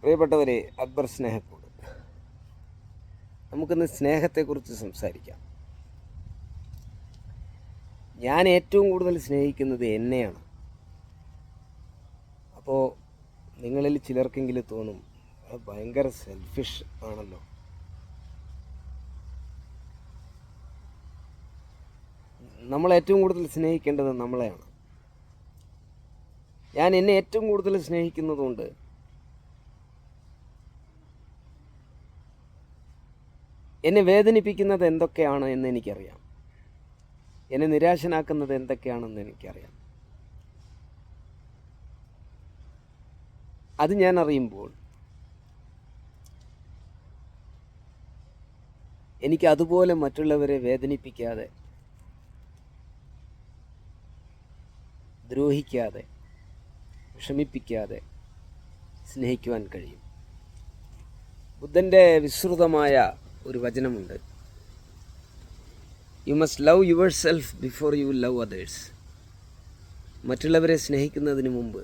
പ്രിയപ്പെട്ടവരെ അക്ബർ സ്നേഹക്കൂട്. നമുക്കിന്ന് സ്നേഹത്തെക്കുറിച്ച് സംസാരിക്കാം. ഞാൻ ഏറ്റവും കൂടുതൽ സ്നേഹിക്കുന്നത് എന്നെയാണ്. അപ്പോൾ നിങ്ങളിൽ ചിലർക്കെങ്കിലും തോന്നും ഭയങ്കര സെൽഫിഷ് ആണല്ലോ. നമ്മൾ ഏറ്റവും കൂടുതൽ സ്നേഹിക്കേണ്ടത് നമ്മളെയാണ്. ഞാൻ എന്നെ ഏറ്റവും കൂടുതൽ സ്നേഹിക്കുന്നതുകൊണ്ട് എന്നെ വേദനിപ്പിക്കുന്നത് എന്തൊക്കെയാണ് എന്ന് എനിക്കറിയാം. എന്നെ നിരാശനാക്കുന്നത് എന്തൊക്കെയാണെന്ന് എനിക്കറിയാം. അത് ഞാൻ അറിയുമ്പോൾ എനിക്ക് അതുപോലെ മറ്റുള്ളവരെ വേദനിപ്പിക്കാതെ ദ്രോഹിക്കാതെ വിഷമിപ്പിക്കാതെ സ്നേഹിക്കുവാൻ കഴിയും. ബുദ്ധന്റെ വിസ്തൃതമായ ഒരു വചനമുണ്ട്. You must love yourself before you love others മറ്റുള്ളവരെ സ്നേഹിക്കുന്നതിന് മുമ്പ്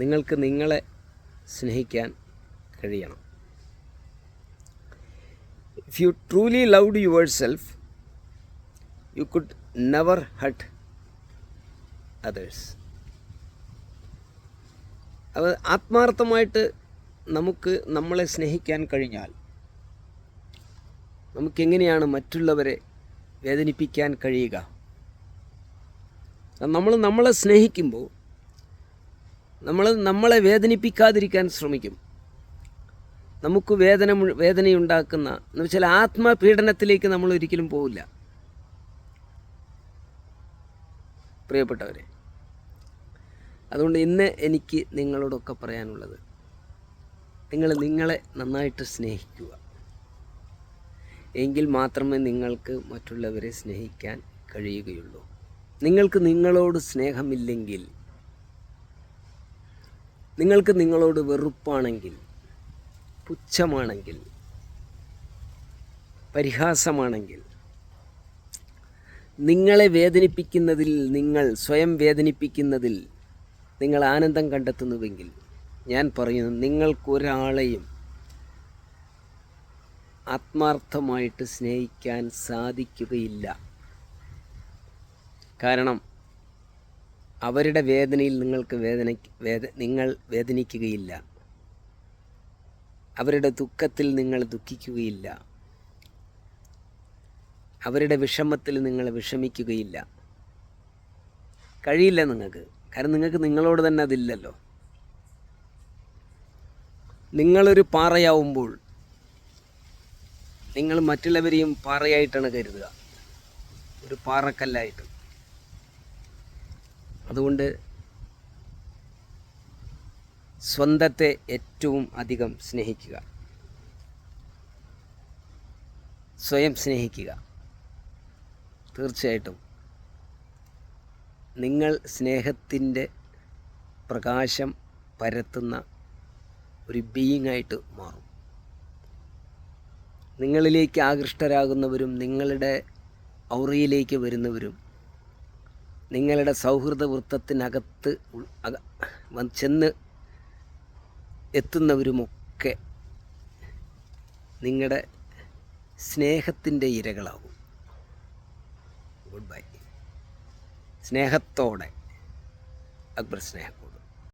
നിങ്ങൾക്ക് നിങ്ങളെ സ്നേഹിക്കാൻ കഴിയണം. If you truly loved yourself you could never hurt others അത് ആത്മാർത്ഥമായിട്ട് നമുക്ക് നമ്മളെ സ്നേഹിക്കാൻ കഴിഞ്ഞാൽ നമുക്കെങ്ങനെയാണ് മറ്റുള്ളവരെ വേദനിപ്പിക്കാൻ കഴിയുക? നമ്മൾ നമ്മളെ സ്നേഹിക്കുമ്പോൾ നമ്മൾ നമ്മളെ വേദനിപ്പിക്കാതിരിക്കാൻ ശ്രമിക്കും. നമുക്ക് വേദന വേദനയുണ്ടാക്കുന്ന എന്ന് വെച്ചാൽ ആത്മപീഡനത്തിലേക്ക് നമ്മൾ ഒരിക്കലും പോവില്ല. പ്രിയപ്പെട്ടവരെ അതുകൊണ്ട് ഇന്ന് എനിക്ക് നിങ്ങളോടൊക്കെ പറയാനുള്ളത് നിങ്ങൾ നിങ്ങളെ നന്നായിട്ട് സ്നേഹിക്കുക. എങ്കിൽ മാത്രമേ നിങ്ങൾക്ക് മറ്റുള്ളവരെ സ്നേഹിക്കാൻ കഴിയുകയുള്ളൂ. നിങ്ങൾക്ക് നിങ്ങളോട് സ്നേഹമില്ലെങ്കിൽ നിങ്ങൾക്ക് നിങ്ങളോട് വെറുപ്പാണെങ്കിൽ പുച്ഛമാണെങ്കിൽ പരിഹാസമാണെങ്കിൽ നിങ്ങളെ വേദനിപ്പിക്കുന്നതിൽ നിങ്ങൾ സ്വയം വേദനിപ്പിക്കുന്നതിൽ നിങ്ങൾ ആനന്ദം കണ്ടെത്തുന്നുവെങ്കിൽ ഞാൻ പറയുന്നു നിങ്ങൾക്കൊരാളെയും ആത്മാർത്ഥമായിട്ട് സ്നേഹിക്കാൻ സാധിക്കുകയില്ല. കാരണം അവരുടെ വേദനയിൽ നിങ്ങൾക്ക് വേദന വേദ നിങ്ങൾ വേദനിക്കുകയില്ല. അവരുടെ ദുഃഖത്തിൽ നിങ്ങൾ ദുഃഖിക്കുകയില്ല. അവരുടെ വിഷമത്തിൽ നിങ്ങൾ വിഷമിക്കുകയില്ല. കഴിയില്ല നിങ്ങൾക്ക്. കാരണം നിങ്ങൾക്ക് നിങ്ങളോട് തന്നെ അതില്ലല്ലോ. നിങ്ങളൊരു പാറയാവുമ്പോൾ നിങ്ങൾ മറ്റുള്ളവരെയും പാറയായിട്ടാണ് കരുതുക. ഒരു പാറക്കല്ലായിട്ട്. അതുകൊണ്ട് സ്വന്തത്തെ ഏറ്റവും അധികം സ്നേഹിക്കുക. സ്വയം സ്നേഹിക്കുക. തീർച്ചയായിട്ടും. നിങ്ങൾ സ്നേഹത്തിന്റെ പ്രകാശം പരത്തുന്ന ഒരു ബീയിങ് ആയിട്ട് മാറും. നിങ്ങളിലേക്ക് ആകൃഷ്ടരാകുന്നവരും നിങ്ങളുടെ ഔറയിലേക്ക് വരുന്നവരും നിങ്ങളുടെ സൗഹൃദ വൃത്തത്തിനകത്ത് ചെന്ന് എത്തുന്നവരുമൊക്കെ നിങ്ങളുടെ സ്നേഹത്തിന്റെ ഇരകളാവും ഗുഡ് ബൈ സ്നേഹത്തോടെ. അക്ബർ സ്നേഹക്കൂട്